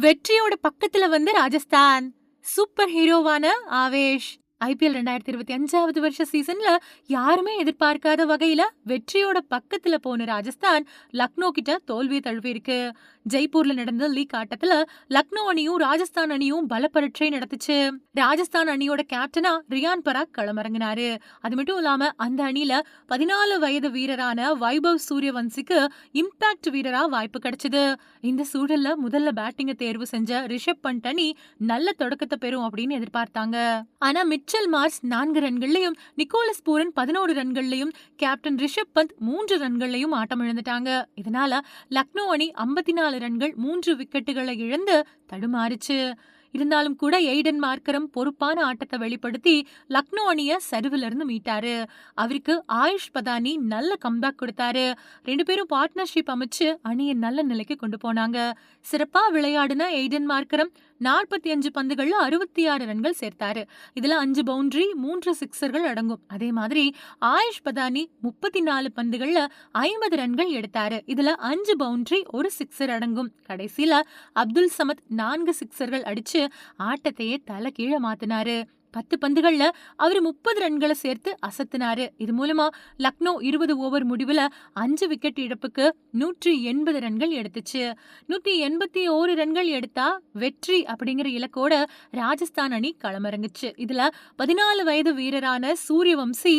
வெற்றியோட பக்கத்துல வந்து ராஜஸ்தான். சூப்பர் ஹீரோவான ஆவேஷ். ஐபிஎல் ரெண்டாயிரத்தி இருபத்தி அஞ்சாவது வருஷ சீசன்ல யாருமே எதிர்பார்க்காத வகையில வெற்றியோட பக்கத்துல போன ராஜஸ்தான் லக்னோ கிட்ட தோல்வியை தழுவி இருக்கு ஜெய்ப்பூர்ல நடந்த லீக் ஆட்டத்துல லக்னோ அணியும் ராஜஸ்தான் அணியும் பல பரீட்சை நடத்துச்சு. ராஜஸ்தான் அணியோட கேப்டனா ரியான் பராக் களமிறங்கினாரு. அது மட்டும் இல்லாம அந்த அணியில பதினாலு வயது வீரரான வைபவ் சூரியவன்சிக்கு இம்பாக்ட் வீரரா வாய்ப்பு கிடைச்சது. இந்த சூழல்ல முதல்ல பேட்டிங்க தேர்வு செஞ்ச ரிஷப் பண்ட் அணி நல்ல தொடக்கத்தை பெறும் அப்படின்னு எதிர்பார்த்தாங்க. ஆனா மிச்சல் மார்ஸ் நான்கு ரன்கள்லையும் நிக்கோலஸ் பூரன் பதினோரு ரன்கள்லையும் கேப்டன் ரிஷப் பந்த் மூன்று ரன்கள்லையும் ஆட்டம் இழந்துட்டாங்க. இதனால லக்னோ அணி ஐம்பத்தி நாலு ரன்கள் மூன்று விக்கெட்டுகளை இழந்து தடுமாறுச்சு. இருந்தாலும் கூட எய்டன் மார்க்கரம் பொறுப்பான ஆட்டத்தை வெளிப்படுத்தி லக்னோ அணிய சரிவுல இருந்து மீட்டாரு. அவருக்கு ஆயுஷ் பதானி நல்ல கம்பேக் கொடுத்தாரு. ரெண்டு பேரும் பார்ட்னர்ஷிப் அமைச்சு அணியை நல்ல நிலைக்கு கொண்டு போனாங்க. சிறப்பா விளையாடின எய்டன் மார்க்கரம் நாற்பத்தி அஞ்சு பந்துகள்ல அறுபத்தி ஆறு ரன்கள் சேர்த்தாரு. இதுல அஞ்சு பவுண்டரி மூன்று சிக்ஸர்கள் அடங்கும். அதே மாதிரி ஆயுஷ் பதானி முப்பத்தி நாலு பந்துகள்ல ஐம்பது ரன்கள் எடுத்தாரு. இதுல அஞ்சு பவுண்டரி ஒரு சிக்ஸர் அடங்கும். கடைசியில அப்துல் சமத் நான்கு சிக்ஸர்கள் அடிச்சு ஆட்டத்தையே தலை கீழே மாத்தினாரு. பத்து பந்துகள்ல அவர் முப்பது ரன்களை சேர்த்து அசத்தினாரு. இது மூலமா லக்னோ இருபது ஓவர் முடிவுல அஞ்சு விக்கெட் இழப்புக்கு நூற்றி எண்பது ரன்கள் எடுத்துச்சு. நூற்றி எண்பத்தி ஓரு ரன்கள் எடுத்தா வெற்றி அப்படிங்கிற இலக்கோட ராஜஸ்தான் அணி களமிறங்குச்சு. இதுல பதினாலு வயது வீரரான சூரியவம்சி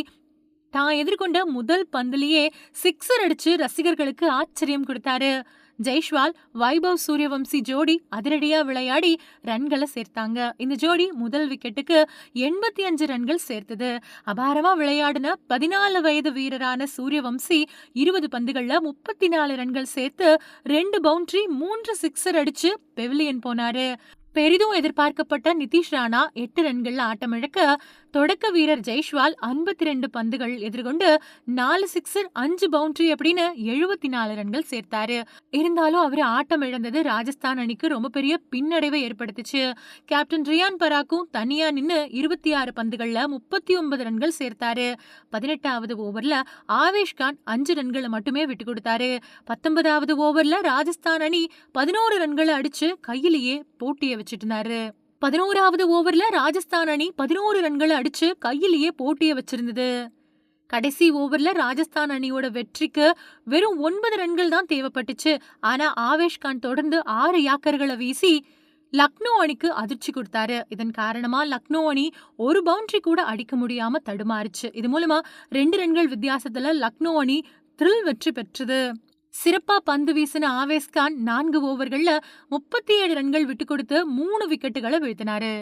தான் எதிர்கொண்ட முதல் பந்துலயே சிக்ஸர் அடிச்சு ரசிகர்களுக்கு ஆச்சரியம் கொடுத்தாரு. ஜெய்ஷ்வால் வைபவ் சூரியவம்சி ஜோடி அதிரடியா விளையாடி ரன்களை சேர்த்தாங்க. இந்த ஜோடி முதல் விக்கெட்டுக்கு எண்பத்தி அஞ்சு ரன்கள் சேர்த்தது. அபாரமா விளையாடின பதினாலு வயது வீரரான சூரியவம்சி இருபது பந்துகள்ல முப்பத்தி நாலு ரன்கள் சேர்த்து ரெண்டு பவுண்டரி மூன்று சிக்ஸர் அடிச்சு பெவிலியன் போனாரு. பெரிதும் எதிர்பார்க்கப்பட்ட நிதிஷ் ராணா எட்டு ரன்கள் ஆட்டமிழக்க தொடக்க வீரர் ஜெய்ஷ்வால் ஐம்பத்தி ரெண்டு பந்துகள் எதிர்கொண்டு நாலு சிக்ஸர் அஞ்சு பவுண்டரி அப்படின்னு எழுபத்தி நாலு ரன்கள் சேர்த்தாரு. இருந்தாலும் அவர் ஆட்டம் இழந்தது ராஜஸ்தான் அணிக்கு ரொம்ப பெரிய பின்னடைவை ஏற்படுத்துச்சு. கேப்டன் ரியான் பராக்கும் தனியா நின்னு இருபத்தி ஆறு பந்துகள்ல முப்பத்தி ஒன்பது ரன்கள் சேர்த்தாரு. பதினெட்டாவது ஓவர்ல ஆவேஷ் கான் அஞ்சு ரன்களை மட்டுமே விட்டு கொடுத்தாரு. பத்தொன்பதாவது ஓவர்ல ராஜஸ்தான் அணி பதினோரு ரன்களை அடிச்சு கையிலேயே போட்டியை வச்சுட்டு இருந்தாரு பதினோராவது ஓவர்ல ராஜஸ்தான் அணி பதினோரு ரன்களை அடிச்சு கையிலேயே போட்டியை வச்சிருந்தது. கடைசி ஓவர்ல ராஜஸ்தான் அணியோட வெற்றிக்கு வெறும் ஒன்பது ரன்கள் தான் தேவைப்பட்டுச்சு. ஆனா ஆவேஷ் கான் தொடர்ந்து ஆறு யாக்கர்களை வீசி லக்னோ அணிக்கு அதிர்ச்சி கொடுத்தாரு. இதன் காரணமா லக்னோ அணி ஒரு பவுண்டரி கூட அடிக்க முடியாம தடுமாறுச்சு. இது மூலமா ரெண்டு ரன்கள் வித்தியாசத்துல லக்னோ அணி த்ரில் வெற்றி பெற்றது. சிறப்பா பந்து வீசின ஆவேஸ்கான் நான்கு ஓவர்கள்ல முப்பத்தி ஏழு ரன்கள் விட்டு கொடுத்து மூணு விக்கெட்டுகளை வீழ்த்தினாரு.